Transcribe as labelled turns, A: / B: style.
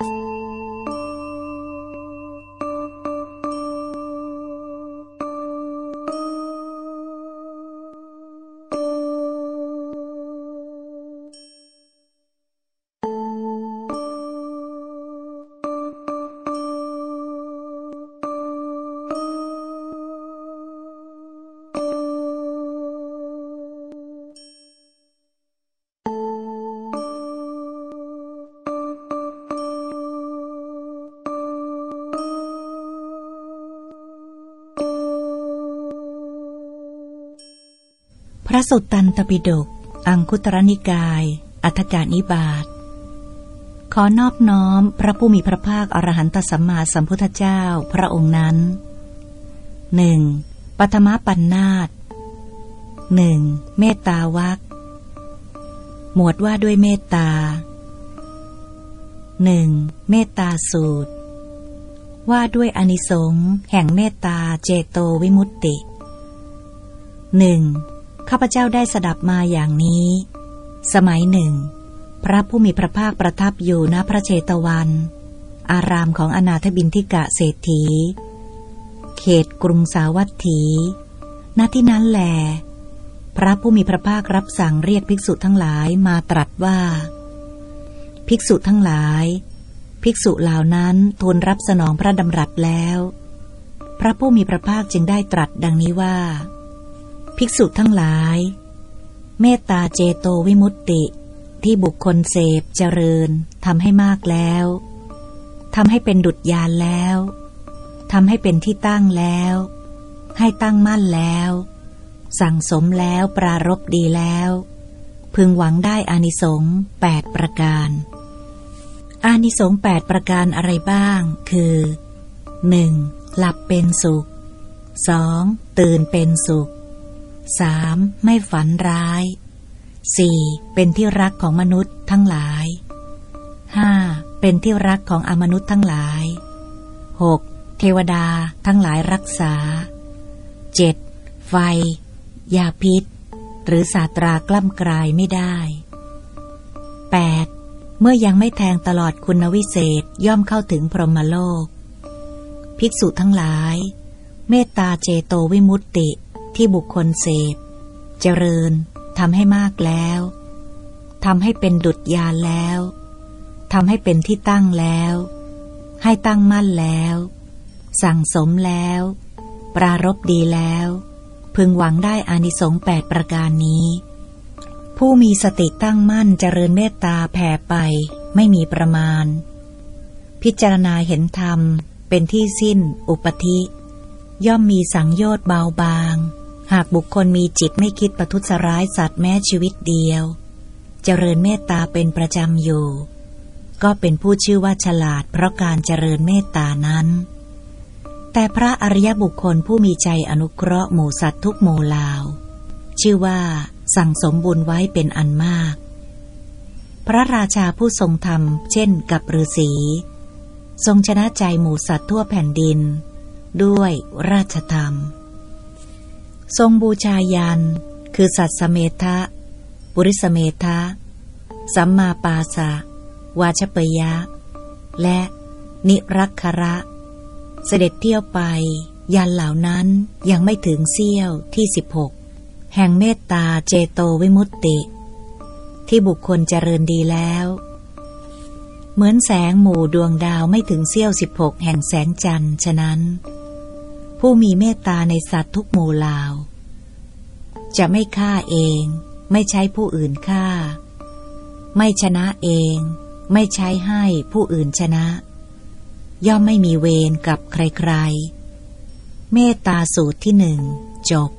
A: you ระสุตตันตปิฎกอังคุตรนิกาย อัฏฐกานิบาตขอนอบน้อมพระผู้มีพระภาคอรหันตสัมมาสัมพุทธเจ้าพระองค์นั้นหนึ่งปัทมปันนาตหนึ่งเมตตาวักหมวดว่าด้วยเมตตาหนึ่งเมตตาสูตร ว่าด้วยอนิสงส์แห่งเมตตาเจโตวิมุตติหนึ่ง ข้าพเจ้าได้สดับมาอย่างนี้ สมัยหนึ่ง พระผู้มีพระภาคประทับอยู่ณพระเชตวัน อารามของอนาถบินทิกะเศรษฐี เขตกรุงสาวัตถี ณที่นั้นแหลพระผู้มีพระภาครับสั่งเรียกภิกษุทั้งหลายมาตรัสว่า ภิกษุทั้งหลาย ภิกษุเหล่านั้นทูลรับสนองพระดำรัสแล้ว พระผู้มีพระภาคจึงได้ตรัสดังนี้ว่า ภิกษุทั้งหลาย เมตตาเจโตวิมุตติ ที่บุคคลเสพเจริญทำให้มากแล้วทำให้เป็นดุจยานแล้วทำให้เป็นที่ตั้งแล้ว ให้ตั้งมั่นแล้ว สั่งสมแล้วปรารบดีแล้ว พึงหวังได้อานิสงส์แปดประการ อานิสงส์แปดประการอะไรบ้าง คือ 1. หลับเป็นสุข 2. ตื่นเป็นสุข สามไม่ฝันร้ายสี่เป็นที่รักของมนุษย์ทั้งหลายห้าเป็นที่รักของอมนุษย์ทั้งหลายหกเทวดาทั้งหลายรักษาเจ็ดไฟ ยาพิษ หรือสาตรากล้ำกลายไม่ได้ 8. เมื่อยังไม่แทงตลอดคุณวิเศษย่อมเข้าถึงพรหมโลก ภิกษุทั้งหลาย เมตตาเจโตวิมุตติ ที่บุคคลเสพ เจริญทำให้มากแล้วทำให้เป็นดุจยานแล้วทำให้เป็นที่ตั้งแล้ว ให้ตั้งมั่นแล้ว สั่งสมแล้ว ปรารบดีแล้ว พึงหวังได้อานิสงส์แปดประการนี้ ผู้มีสติตั้งมั่นเจริญเมตตาแผ่ไปไม่มีประมาณ พิจารณาเห็นธรรมเป็นที่สิ้นอุปธิ ย่อมมีสังโยชน์เบาบาง หากบุคคลมีจิตไม่คิดประทุษร้ายสัตว์แม้ชีวิตเดียว เจริญเมตตาเป็นประจำอยู่ ก็เป็นผู้ชื่อว่าฉลาดเพราะการเจริญเมตตานั้น แต่พระอริยบุคคลผู้มีใจอนุเคราะห์หมู่สัตว์ทุกหมู่ลาวชื่อว่าสั่งสมบุญไว้เป็นอันมาก พระราชาผู้ทรงธรรม เช่นกับฤาษีทรงชนะใจหมู่สัตว์ทั่วแผ่นดิน ด้วยราชธรรม ทรงบูชายัน คือสัตสเมทะบุริสเมทะสัมมาปาสะวาชเปยะ และนิรักคระ เสด็จเที่ยวไป ยันเหล่านั้นยังไม่ถึงเสี้ยวที่สิบหกแห่งเมตตาเจโตวิมุตติ ที่บุคคลเจริญดีแล้ว เหมือนแสงหมู่ดวงดาวไม่ถึงเสี้ยวสิบหกแห่งแสงจันทร์ฉะนั้น ผู้มีเมตตาในสัตว์ทุกหมู่เหล่า จะไม่ฆ่าเอง ไม่ใช้ผู้อื่นฆ่า ไม่ชนะเอง ไม่ใช้ให้ผู้อื่นชนะ ย่อมไม่มีเวรกับใครๆ เมตตาสูตรที่หนึ่งจบ